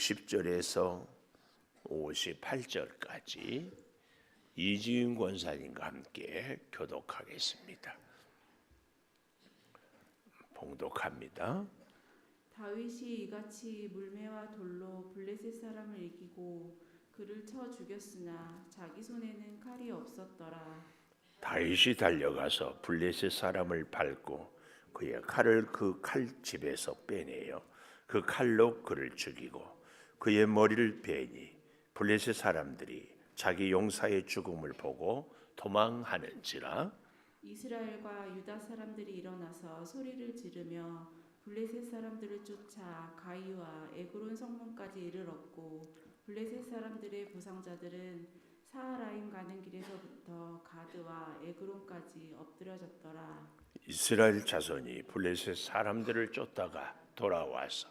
50절에서 58절까지 이지윤 권사님과 함께 교독하겠습니다. 봉독합니다. 다윗이 이같이 물매와 돌로 블레셋 사람을 이기고 그를 쳐 죽였으나 자기 손에는 칼이 없었더라. 다윗이 달려가서 블레셋 사람을 밟고 그의 칼을 그 칼집에서 빼내어 그 칼로 그를 죽이고 그의 머리를 베니 블레셋 사람들이 자기 용사의 죽음을 보고 도망하는지라 이스라엘과 유다 사람들이 일어나서 소리를 지르며 블레셋 사람들을 쫓아 가이와 에그론 성문까지 이르렀고 블레셋 사람들의 부상자들은 사하라임 가는 길에서부터 가드와 에그론까지 엎드려졌더라. 이스라엘 자손이 블레셋 사람들을 쫓다가 돌아와서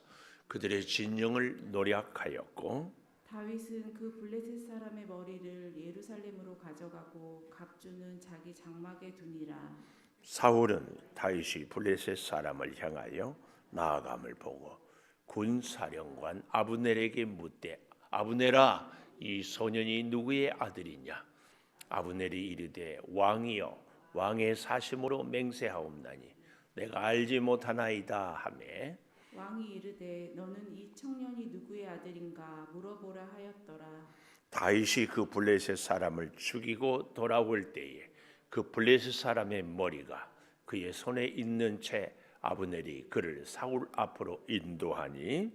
그들의 진영을 노략하였고 다윗은 그 블레셋 사람의 머리를 예루살렘으로 가져가고 갑주는 자기 장막에 두니라. 사울은 다윗이 블레셋 사람을 향하여 나아감을 보고 군 사령관 아브넬에게 묻되 아브넬아 이 소년이 누구의 아들이냐 아브넬이 이르되 왕이여 왕의 사심으로 맹세하옵나니 내가 알지 못하나이다 하매 왕이 이르되 너는 이 청년이 누구의 아들인가 물어보라 하였더라. 다윗이 그 블레셋 사람을 죽이고 돌아올 때에 그 블레셋 사람의 머리가 그의 손에 있는 채 아브넬이 그를 사울 앞으로 인도하니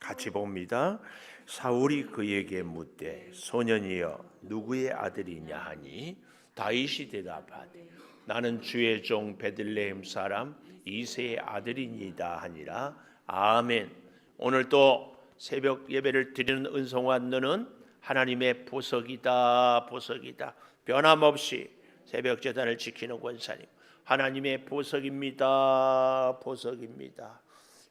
같이 봅니다. 사울이 그에게 묻되 소년이여 누구의 아들이냐 하니 다윗이 대답하되 나는 주의 종 베들레헴 사람 이세의 아들이니이다 하니라. 아멘. 오늘 또 새벽 예배를 드리는 은송한 너는 하나님의 보석이다 보석이다. 변함없이 새벽 제단을 지키는 권사님 하나님의 보석입니다 보석입니다.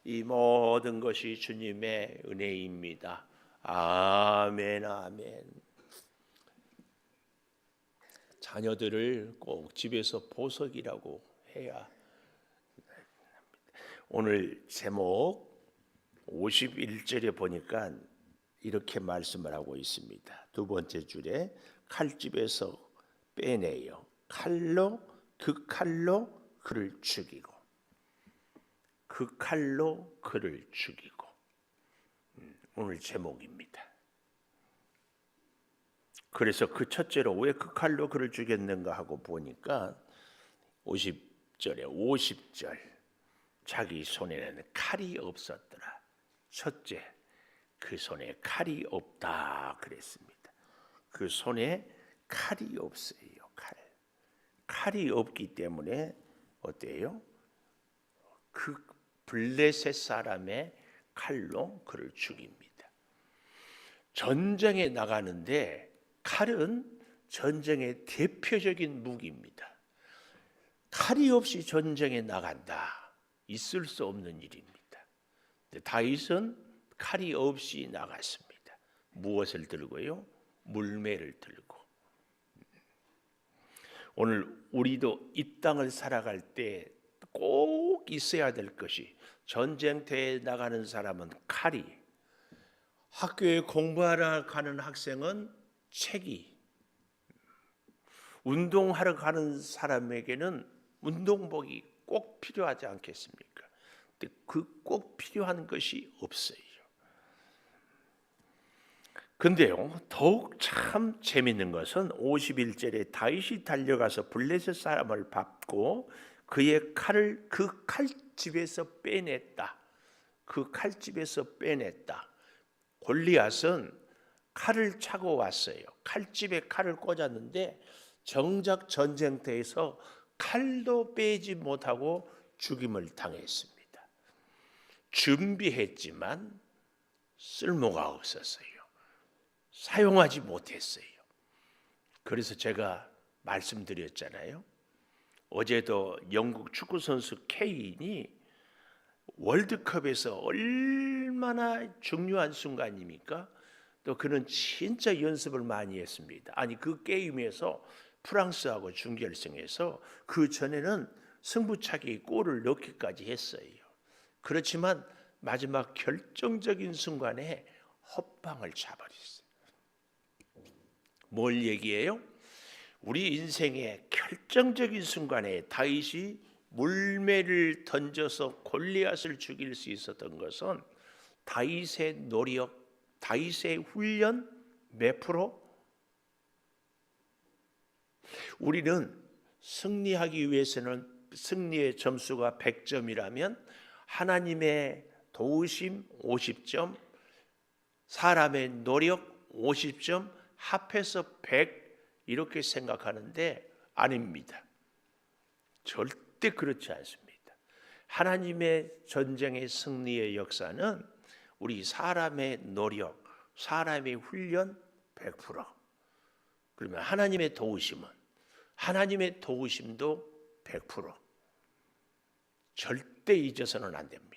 이 모든 것이 주님의 은혜입니다. 아멘 아멘. 자녀들을 꼭 집에서 보석이라고 해야 오늘 제목 51절에 보니까 이렇게 말씀을 하고 있습니다. 두 번째 줄에 칼집에서 빼내요. 칼로 그 칼로 그를 죽이고 그 칼로 그를 죽이고 음, 오늘 제목입니다. 그래서 그 첫째로 왜 그 칼로 그를 죽였는가 하고 보니까 50절에 50절 자기 손에는 칼이 없었더라. 첫째, 그 손에 칼이 없다 그랬습니다. 그 손에 칼이 없어요. 칼. 칼이 없기 때문에 어때요? 그 블레셋 사람의 칼로 그를 죽입니다. 전쟁에 나가는데 칼은 전쟁의 대표적인 무기입니다. 칼이 없이 전쟁에 나간다. 있을 수 없는 일입니다. 다윗은 칼이 없이 나갔습니다. 무엇을 들고요? 물매를 들고. 오늘 우리도 이 땅을 살아갈 때 꼭 있어야 될 것이 전쟁터에 나가는 사람은 칼이 학교에 공부하러 가는 학생은 책이 운동하러 가는 사람에게는 운동복이 꼭 필요하지 않겠습니까? 근데 그 꼭 필요한 것이 없어요. 근데요, 더욱 참 재밌는 것은 51절에 다윗이 달려가서 블레셋 사람을 밟고 그의 칼을 그 칼집에서 빼냈다. 그 칼집에서 빼냈다. 골리앗은 칼을 차고 왔어요. 칼집에 칼을 꽂았는데 정작 전쟁터에서 칼도 빼지 못하고 죽임을 당했습니다. 준비했지만 쓸모가 없었어요. 사용하지 못했어요. 그래서 제가 말씀드렸잖아요. 어제도 영국 축구 선수 케인이 월드컵에서 얼마나 중요한 순간입니까? 또 그는 진짜 연습을 많이 했습니다. 아니 그 게임에서 프랑스하고 준결승에서 그 전에는 승부차기 골을 넣기까지 했어요. 그렇지만 마지막 결정적인 순간에 헛방을 차버렸어요. 뭘 얘기해요? 우리 인생의 결정적인 순간에 다윗이 물매를 던져서 골리앗을 죽일 수 있었던 것은 다윗의 노력, 다윗의 훈련 몇 프로? 우리는 승리하기 위해서는 승리의 점수가 100점이라면 하나님의 도우심 50점, 사람의 노력 50점 합해서 100 이렇게 생각하는데 아닙니다. 절대 그렇지 않습니다. 하나님의 전쟁의 승리의 역사는 우리 사람의 노력, 사람의 훈련 100%. 그러면 하나님의 도우심은 하나님의 도우심도 100%. 절대 잊어서는 안 됩니다.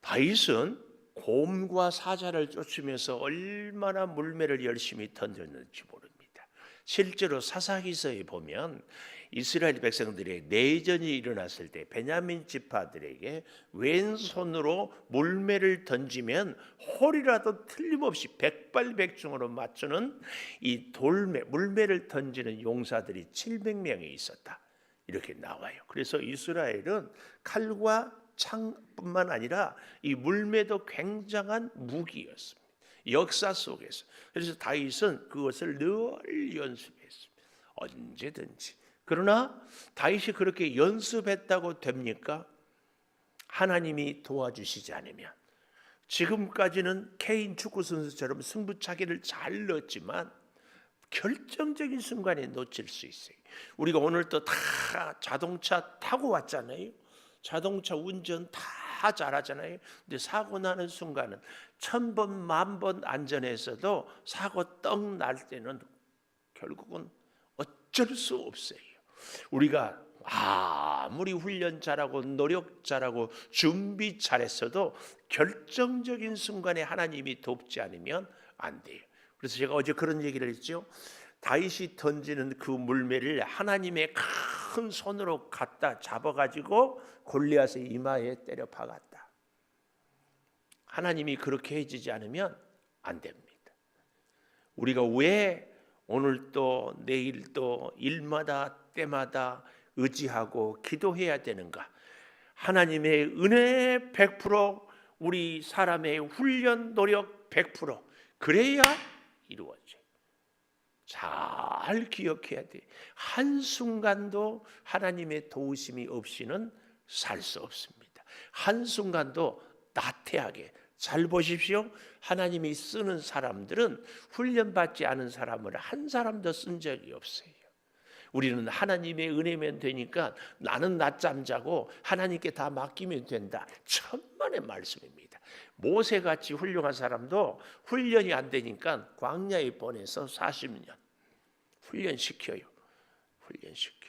다윗은 곰과 사자를 쫓으면서 얼마나 물매를 열심히 던졌는지 모릅니다. 실제로 사사기서에 보면 이스라엘 백성들의 내전이 일어났을 때 베냐민 지파들에게 왼손으로 물매를 던지면 홀이라도 틀림없이 백발백중으로 맞추는 이 돌매 물매를 던지는 용사들이 700명이 있었다. 이렇게 나와요. 그래서 이스라엘은 칼과 창뿐만 아니라 이 물매도 굉장한 무기였습니다. 역사 속에서. 그래서 다윗은 그것을 늘 연습했습니다. 언제든지. 그러나 다윗이 그렇게 연습했다고 됩니까? 하나님이 도와주시지 않으면 지금까지는 케인 축구 선수처럼 승부차기를 잘 넣었지만 결정적인 순간에 놓칠 수 있어요. 우리가 오늘 또다 자동차 타고 왔잖아요. 자동차 운전 다 잘하잖아요. 근데 사고 나는 순간은 천 번, 만 번 안전해서도 사고 떡 날 때는 결국은 어쩔 수 없어요. 우리가 아무리 훈련 잘하고 노력 잘하고 준비 잘했어도 결정적인 순간에 하나님이 돕지 않으면 안 돼요. 그래서 제가 어제 그런 얘기를 했죠. 다윗이 던지는 그 물매를 하나님의 큰 손으로 갖다 잡아가지고 골리앗의 이마에 때려 박았다. 하나님이 그렇게 해주지 않으면 안 됩니다. 우리가 왜 오늘 또 내일 또 일마다 때마다 의지하고 기도해야 되는가? 하나님의 은혜 100% 우리 사람의 훈련 노력 100% 그래야 이루어져요. 잘 기억해야 돼. 한순간도 하나님의 도우심이 없이는 살 수 없습니다. 한순간도 나태하게 잘 보십시오. 하나님이 쓰는 사람들은 훈련받지 않은 사람을 한 사람도 쓴 적이 없어요. 우리는 하나님의 은혜면 되니까 나는 낮잠 자고 하나님께 다 맡기면 된다. 천만의 말씀입니다. 모세같이 훌륭한 사람도 훈련이 안 되니까 광야에 보내서 40년 훈련시켜요. 훈련시켜.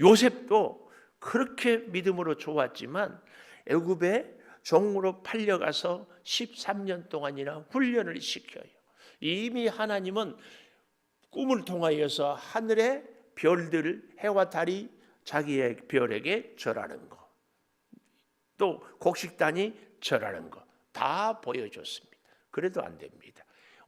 요셉도 그렇게 믿음으로 좋았지만 애굽에 종으로 팔려가서 13년 동안이나 훈련을 시켜요. 이미 하나님은 꿈을 통하여서 하늘의 별들을 해와 달이 자기의 별에게 절하는 거, 또 곡식단이 절하는 거다 보여줬습니다. 그래도 안 됩니다.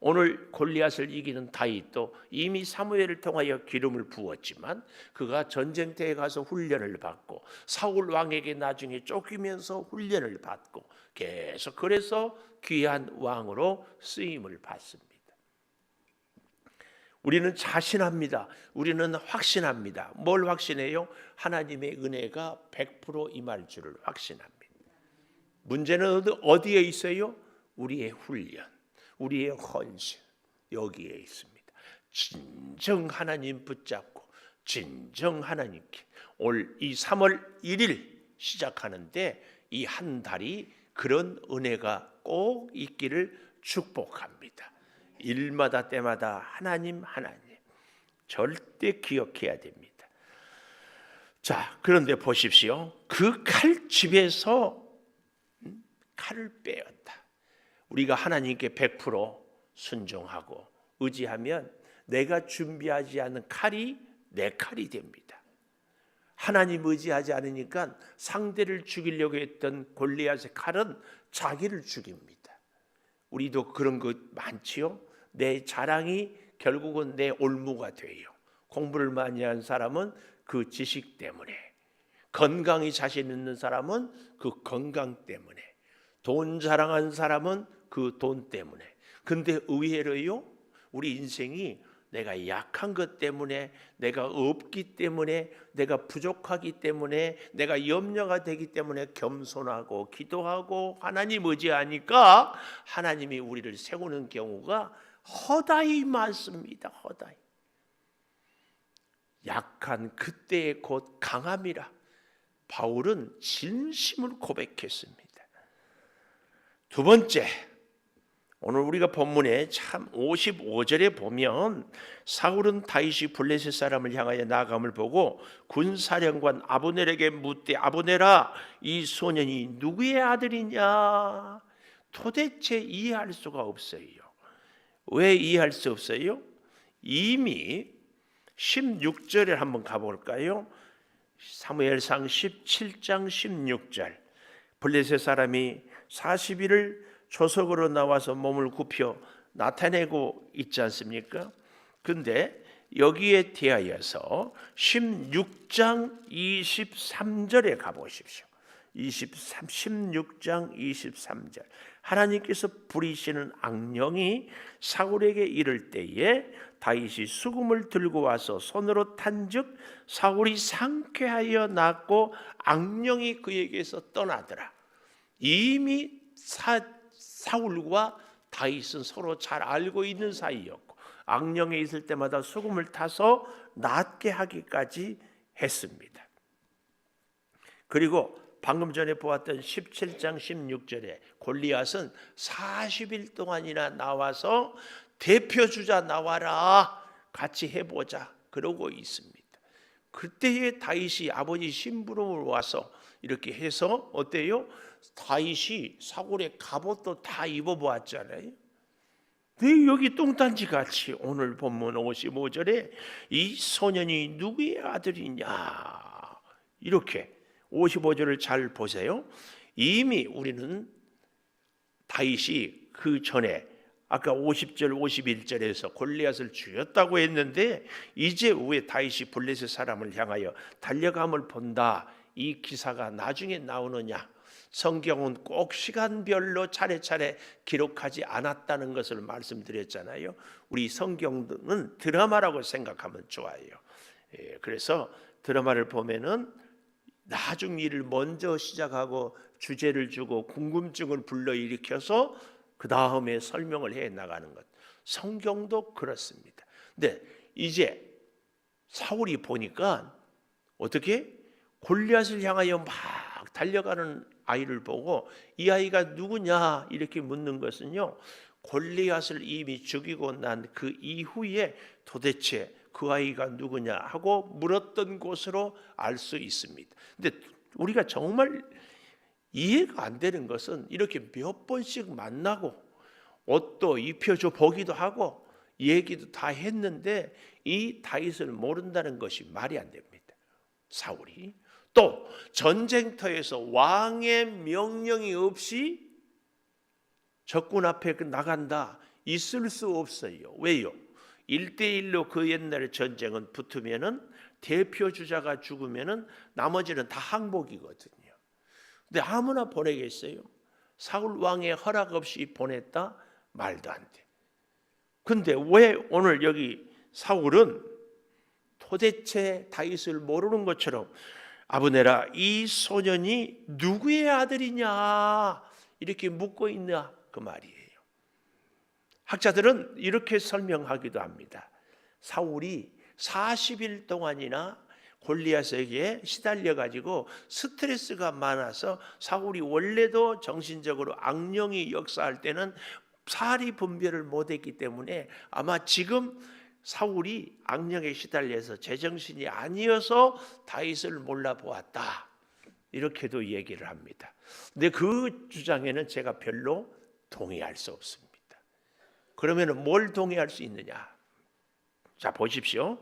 오늘 골리앗을 이기는 다윗도 이미 사무엘을 통하여 기름을 부었지만 그가 전쟁터에 가서 훈련을 받고 사울 왕에게 나중에 쫓기면서 훈련을 받고 계속 그래서 귀한 왕으로 쓰임을 받습니다. 우리는 자신합니다. 우리는 확신합니다. 뭘 확신해요? 하나님의 은혜가 100% 임할 줄을 확신합니다. 문제는 어디에 있어요? 우리의 훈련, 우리의 헌신 여기에 있습니다. 진정 하나님 붙잡고 진정 하나님께 올 이 3월 1일 시작하는데 이 한 달이 그런 은혜가 꼭 있기를 축복합니다. 일마다 때마다 하나님 하나님 절대 기억해야 됩니다. 자, 그런데 보십시오. 그 칼집에서 칼을 빼었다. 우리가 하나님께 100% 순종하고 의지하면 내가 준비하지 않은 칼이 내 칼이 됩니다. 하나님 의지하지 않으니까 상대를 죽이려고 했던 골리앗의 칼은 자기를 죽입니다. 우리도 그런 것 많지요. 내 자랑이 결국은 내 올무가 돼요. 공부를 많이 한 사람은 그 지식 때문에, 건강이 자신 있는 사람은 그 건강 때문에, 돈 자랑한 사람은 그 돈 때문에. 근데 의외로요, 우리 인생이 내가 약한 것 때문에, 내가 없기 때문에, 내가 부족하기 때문에, 내가 염려가 되기 때문에 겸손하고 기도하고 하나님 의지하니까 하나님이 우리를 세우는 경우가 허다히 많습니다. 허다히. 약한 그때의 곧 강함이라 바울은 진심을 고백했습니다. 두 번째, 오늘 우리가 본문에 참 55절에 보면 사울은 다윗이 블레셋 사람을 향하여 나감을 보고 군사령관 아브넬에게 묻되 아브넬아 이 소년이 누구의 아들이냐 도대체 이해할 수가 없어요. 왜 이해할 수 없어요? 이미 16절에 한번 가볼까요? 사무엘상 17장 16절 블레셋 사람이 40일을 조석으로 나와서 몸을 굽혀 나타내고 있지 않습니까? 근데 여기에 대하여서 16장 23절에 가보십시오. 23, 16장 23절 하나님께서 부리시는 악령이 사울에게 이를 때에 다윗이 수금을 들고 와서 손으로 탄즉 사울이 상쾌하여 났고 악령이 그에게서 떠나더라. 이미 사, 사울과 다윗은 서로 잘 알고 있는 사이였고 악령에 있을 때마다 수금을 타서 낫게 하기까지 했습니다. 그리고 방금 전에 보았던 17장 16절에 골리앗은 40일 동안이나 나와서 대표 주자 나와라 같이 해보자 그러고 있습니다. 그때에 다윗이 아버지 심부름을 와서 이렇게 해서 어때요? 다윗이 사골의 갑옷도 다 입어보았잖아요. 왜 여기 똥단지 같이 오늘 본문 55절에 이 소년이 누구의 아들이냐 이렇게 55절을 잘 보세요. 이미 우리는 다윗이 그 전에 아까 50절 51절에서 골리앗을 죽였다고 했는데 이제 왜 다윗이 블레셋 사람을 향하여 달려감을 본다 이 기사가 나중에 나오느냐 성경은 꼭 시간별로 차례차례 기록하지 않았다는 것을 말씀드렸잖아요. 우리 성경은 드라마라고 생각하면 좋아요. 예, 그래서 드라마를 보면은 나중 일을 먼저 시작하고 주제를 주고 궁금증을 불러일으켜서 그 다음에 설명을 해 나가는 것. 성경도 그렇습니다. 근데 이제 사울이 보니까 어떻게 골리앗을 향하여 막 달려가는 아이를 보고 이 아이가 누구냐 이렇게 묻는 것은요. 골리앗을 이미 죽이고 난 그 이후에 도대체 그 아이가 누구냐 하고 물었던 곳으로 알 수 있습니다. 근데 우리가 정말 이해가 안 되는 것은 이렇게 몇 번씩 만나고 옷도 입혀줘 보기도 하고 얘기도 다 했는데 이 다윗을 모른다는 것이 말이 안 됩니다. 사울이 또 전쟁터에서 왕의 명령이 없이 적군 앞에 그 나간다 있을 수 없어요. 왜요? 1대1로 그 옛날 전쟁은 붙으면은 대표 주자가 죽으면은 나머지는 다 항복이거든요. 근데 아무나 보내겠어요? 사울 왕의 허락 없이 보냈다 말도 안 돼. 근데 왜 오늘 여기 사울은 도대체 다윗을 모르는 것처럼 아브네라 이 소년이 누구의 아들이냐 이렇게 묻고 있나 그 말이에요. 학자들은 이렇게 설명하기도 합니다. 사울이 40일 동안이나 골리앗에게 시달려 가지고 스트레스가 많아서 사울이 원래도 정신적으로 악령이 역사할 때는 사리 분별을 못했기 때문에 아마 지금 사울이 악령에 시달려서 제정신이 아니어서 다윗을 몰라 보았다. 이렇게도 얘기를 합니다. 근데 그 주장에는 제가 별로 동의할 수 없습니다. 그러면 뭘 동의할 수 있느냐? 자, 보십시오.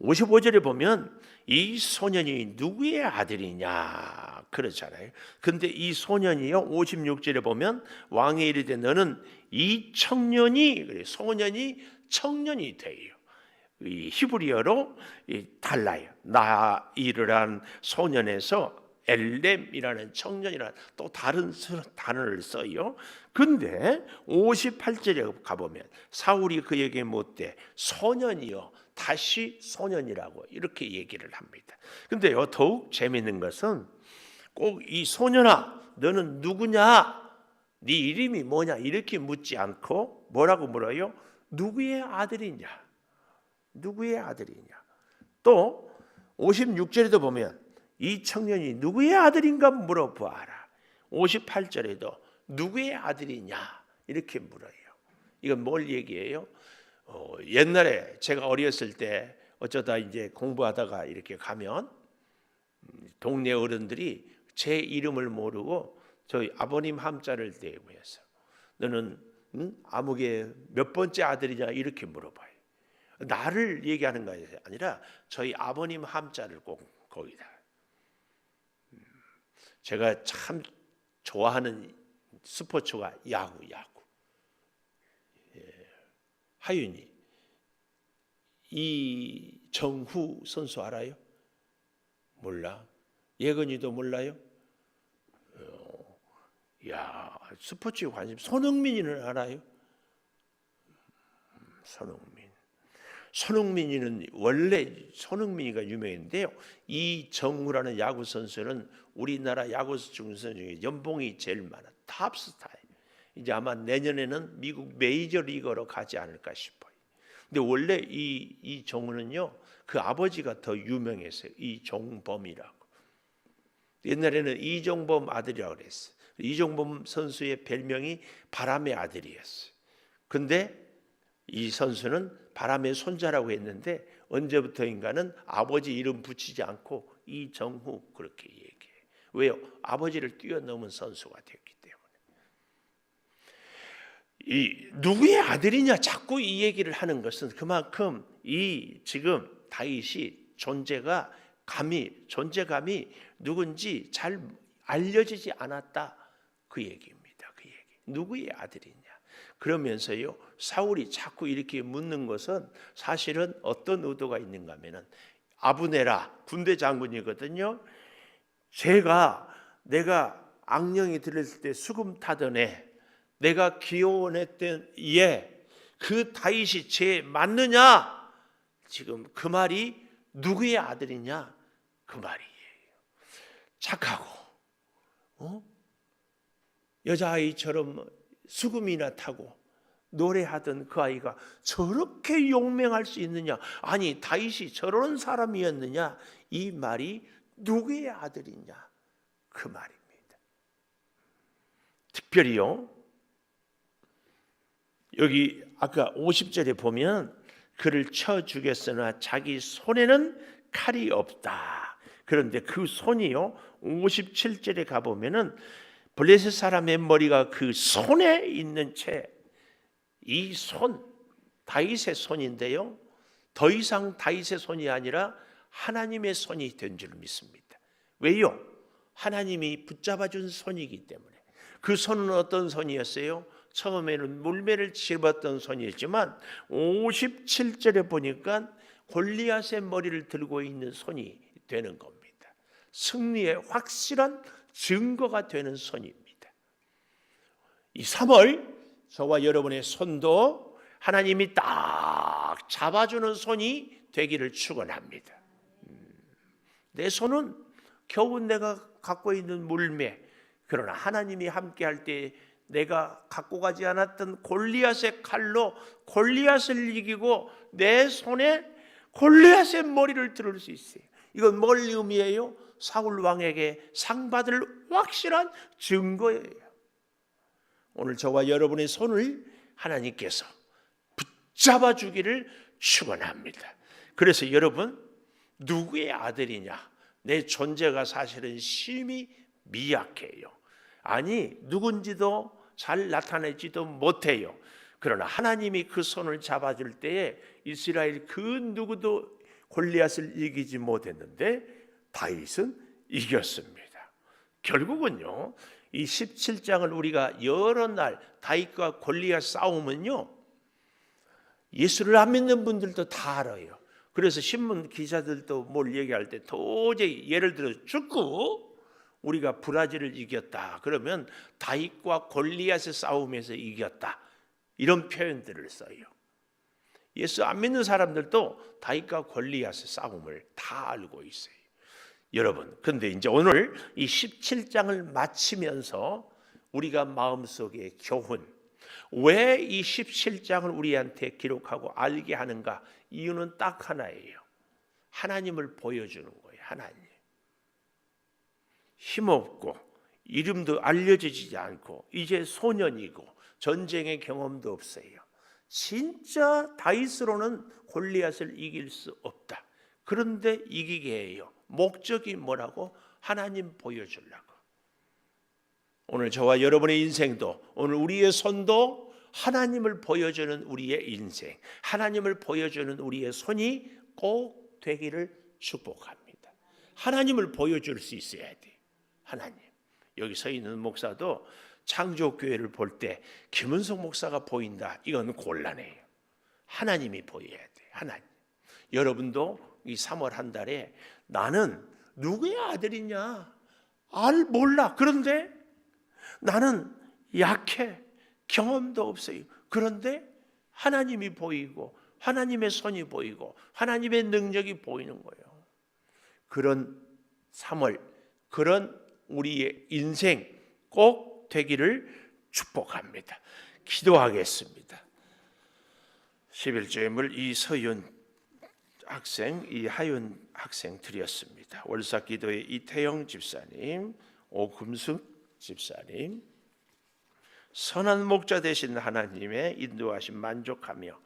55절에 보면 이 소년이 누구의 아들이냐 그렇잖아요. 근데 이 소년이요 56절에 보면 왕의 이르되 너는 이 청년이 소년이 청년이 돼요. 이 히브리어로 이 달라요. 나이르란 소년에서 엘렘이라는 청년이라는 또 다른 스- 단어를 써요. 근데 58절에 가보면 사울이 그에게 못돼 소년이요 다시 소년이라고 이렇게 얘기를 합니다. 근데요 더욱 재미있는 것은 꼭 이 소년아 너는 누구냐? 네 이름이 뭐냐? 이렇게 묻지 않고 뭐라고 물어요? 누구의 아들이냐? 누구의 아들이냐? 또 56절에도 보면 이 청년이 누구의 아들인가 물어보아라. 58절에도 누구의 아들이냐? 이렇게 물어요. 이건 뭘 얘기해요? 어, 옛날에 제가 어렸을 때 어쩌다 이제 공부하다가 이렇게 가면 음, 동네 어른들이 제 이름을 모르고 저희 아버님 함자를 대고 해서 너는 응? 아무개 몇 번째 아들이냐 이렇게 물어봐요. 나를 얘기하는 것이 아니라 저희 아버님 함자를 꼭 거기다. 음, 제가 참 좋아하는 스포츠가 야구, 야구. 예. 하윤이 이정후 선수 알아요? 몰라. 예건이도 몰라요? 어, 야 스포츠에 관심. 손흥민이는 알아요? 음, 손흥민. 손흥민이는 원래 손흥민이가 유명한데요. 이정우라는 야구 선수는 우리나라 야구 선수 중에 연봉이 제일 많아. 탑스타예요. 이제 아마 내년에는 미국 메이저 리거로 가지 않을까 싶어요. 근데 원래 이 이정우는요. 그 아버지가 더 유명했어요. 이종범이라고. 옛날에는 이종범 아들이라고 그랬어요. 이종범 선수의 별명이 바람의 아들이었어요. 근데 이 선수는 바람의 손자라고 했는데 언제부터인가는 아버지 이름 붙이지 않고 이정후 그렇게 얘기해. 왜요? 아버지를 뛰어넘은 선수가 됐기 때문에. 이 누구의 아들이냐 자꾸 이 얘기를 하는 것은 그만큼 이 지금 다윗이 존재가 감이 존재감이 누군지 잘 알려지지 않았다 그 얘기입니다. 그 얘기. 누구의 아들이냐? 그러면서요 사울이 자꾸 이렇게 묻는 것은 사실은 어떤 의도가 있는가 하면은 아브네라 군대 장군이거든요. 제가 내가 악령이 들렸을 때 수금 타던 애 내가 기원했던 얘 그 다윗이 제 맞느냐? 지금 그 말이 누구의 아들이냐? 그 말이에요. 착하고 어? 여자아이처럼 수금이나 타고 노래하던 그 아이가 저렇게 용맹할 수 있느냐? 아니 다윗이 저런 사람이었느냐? 이 말이 누구의 아들이냐? 그 말입니다. 특별히요. 여기 아까 50절에 보면 그를 쳐 죽였으나 자기 손에는 칼이 없다. 그런데 그 손이요. 57절에 가 보면은 블레셋 사람의 머리가 그 손에 있는 채 이 손 다윗의 손인데요. 더 이상 다윗의 손이 아니라 하나님의 손이 된 줄 믿습니다. 왜요? 하나님이 붙잡아 준 손이기 때문에. 그 손은 어떤 손이었어요? 처음에는 물매를 집었던 손이었지만 57절에 보니까 골리앗의 머리를 들고 있는 손이 되는 겁니다. 승리의 확실한 증거가 되는 손입니다. 이 3월 저와 여러분의 손도 하나님이 딱 잡아주는 손이 되기를 축원합니다. 음, 내 손은 겨우 내가 갖고 있는 물매 그러나 하나님이 함께할 때 내가 갖고 가지 않았던 골리앗의 칼로 골리앗을 이기고 내 손에 골리앗의 머리를 들을 수 있어요. 이건 뭘 의미해요? 사울 왕에게 상 받을 확실한 증거예요. 오늘 저와 여러분의 손을 하나님께서 붙잡아 주기를 축원합니다. 그래서 여러분 누구의 아들이냐? 내 존재가 사실은 심히 미약해요. 아니 누군지도 잘 나타내지도 못해요. 그러나 하나님이 그 손을 잡아줄 때에 이스라엘 그 누구도 골리앗을 이기지 못했는데 다윗은 이겼습니다. 결국은요. 이 17장을 우리가 여러 날 다윗과 골리앗 싸움은요. 예수를 안 믿는 분들도 다 알아요. 그래서 신문 기자들도 뭘 얘기할 때 도저히 예를 들어 축구 우리가 브라질을 이겼다. 그러면 다윗과 골리앗의 싸움에서 이겼다. 이런 표현들을 써요. 예수 안 믿는 사람들도 다윗과 골리앗의 싸움을 다 알고 있어요. 여러분, 근데 이제 오늘 이 17장을 마치면서 우리가 마음속에 교훈, 왜 이 17장을 우리한테 기록하고 알게 하는가? 이유는 딱 하나예요. 하나님을 보여주는 거예요. 하나님. 힘없고 이름도 알려지지 않고 이제 소년이고 전쟁의 경험도 없어요. 진짜 다윗으로는 골리앗을 이길 수 없다. 그런데 이기게 해요. 목적이 뭐라고? 하나님 보여주려고. 오늘 저와 여러분의 인생도 오늘 우리의 손도 하나님을 보여주는 우리의 인생, 하나님을 보여주는 우리의 손이 꼭 되기를 축복합니다. 하나님을 보여줄 수 있어야 돼. 하나님. 여기 서 있는 목사도 창조교회를 볼 때 김은석 목사가 보인다. 이건 곤란해요. 하나님이 보여야 돼. 하나님. 여러분도 이 3월 한 달에 나는 누구의 아들이냐? 알 몰라. 그런데 나는 약해. 경험도 없어요. 그런데 하나님이 보이고 하나님의 손이 보이고 하나님의 능력이 보이는 거예요. 그런 3월 그런 우리의 인생 꼭 되기를 축복합니다. 기도하겠습니다. 11조임을 이서윤 학생, 이 하윤 학생 드렸습니다. 월사 기도의 이태영 집사님, 오금숙 집사님, 선한 목자 되신 하나님의 인도하심 만족하며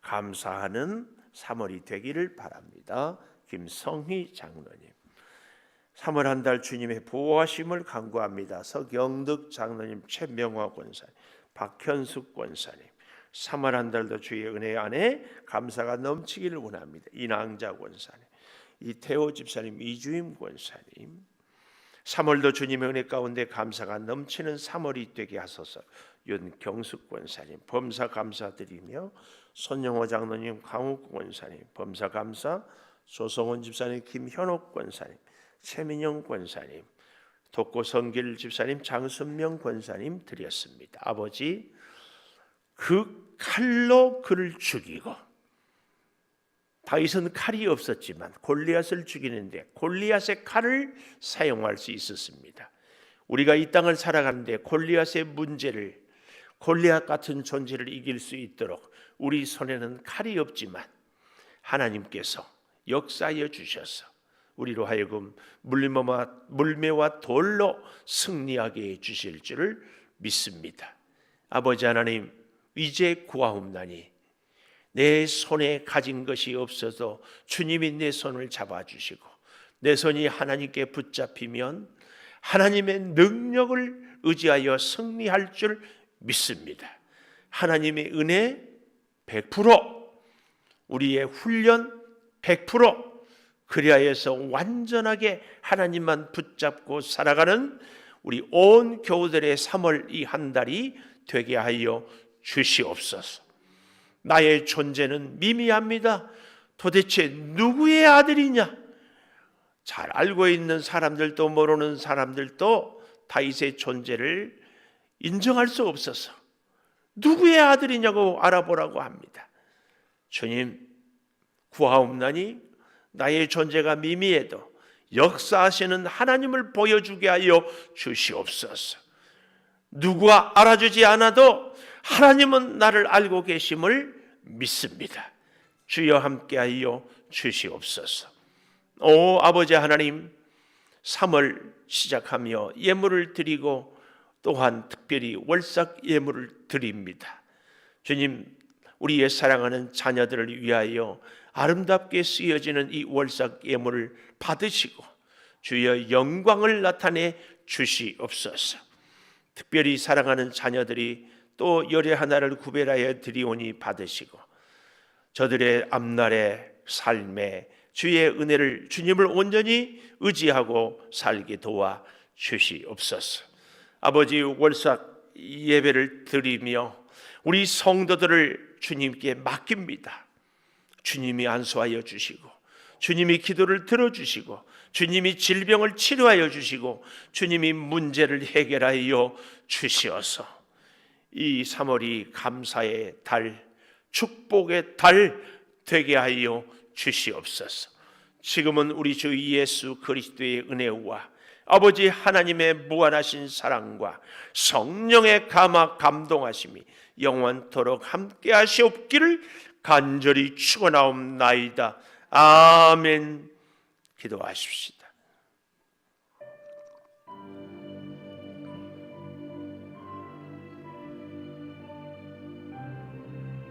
감사하는 3월이 되기를 바랍니다. 김성희 장로님. 3월 한 달 주님의 보호하심을 간구합니다. 서경득 장로님, 최명화 권사님, 박현숙 권사님. 3월 한 달도 주의 은혜 안에 감사가 넘치기를 원합니다. 이낭자 권사님, 이태호 집사님, 이주임 권사님. 3월도 주님의 은혜 가운데 감사가 넘치는 3월이 되게 하소서. 윤경숙 권사님 범사 감사드리며 손영호 장로님, 강욱 권사님 범사 감사, 조성원 집사님, 김현옥 권사님, 최민영 권사님, 독고성길 집사님, 장선명 권사님 드렸습니다. 아버지 그 칼로 그를 죽이고 다윗은 칼이 없었지만 골리앗을 죽이는데 골리앗의 칼을 사용할 수 있었습니다. 우리가 이 땅을 살아가는데 골리앗의 문제를 골리앗 같은 존재를 이길 수 있도록 우리 손에는 칼이 없지만 하나님께서 역사하여 주셔서 우리로 하여금 물매와, 물매와 돌로 승리하게 해 주실 줄을 믿습니다. 아버지 하나님 이제 구하옵나니 내 손에 가진 것이 없어도 주님이 내 손을 잡아 주시고 내 손이 하나님께 붙잡히면 하나님의 능력을 의지하여 승리할 줄 믿습니다. 하나님의 은혜 100% 우리의 훈련 100% 그리하여서 완전하게 하나님만 붙잡고 살아가는 우리 온 교우들의 3월 이 한 달이 되게 하여 주시옵소서. 나의 존재는 미미합니다. 도대체 누구의 아들이냐? 잘 알고 있는 사람들도 모르는 사람들도 다윗의 존재를 인정할 수 없어서 누구의 아들이냐고 알아보라고 합니다. 주님 구하옵나니 나의 존재가 미미해도 역사하시는 하나님을 보여주게 하여 주시옵소서. 누가 알아주지 않아도 하나님은 나를 알고 계심을 믿습니다. 주여 함께하여 주시옵소서. 오 아버지 하나님 3월 시작하며 예물을 드리고 또한 특별히 월삭 예물을 드립니다. 주님 우리의 사랑하는 자녀들을 위하여 아름답게 쓰여지는 이 월삭 예물을 받으시고 주여 영광을 나타내 주시옵소서. 특별히 사랑하는 자녀들이 또 열의 하나를 구별하여 드리오니 받으시고 저들의 앞날의 삶에 주의 은혜를 주님을 온전히 의지하고 살게 도와 주시옵소서. 아버지 월삭 예배를 드리며 우리 성도들을 주님께 맡깁니다. 주님이 안수하여 주시고 주님이 기도를 들어주시고 주님이 질병을 치료하여 주시고 주님이 문제를 해결하여 주시어서 이 3월이 감사의 달, 축복의 달 되게 하여 주시옵소서. 지금은 우리 주 예수 그리스도의 은혜와 아버지 하나님의 무한하신 사랑과 성령의 감화 감동하심이 영원토록 함께 하시옵기를 간절히 축원하옵나이다. 아멘. 기도하십시다.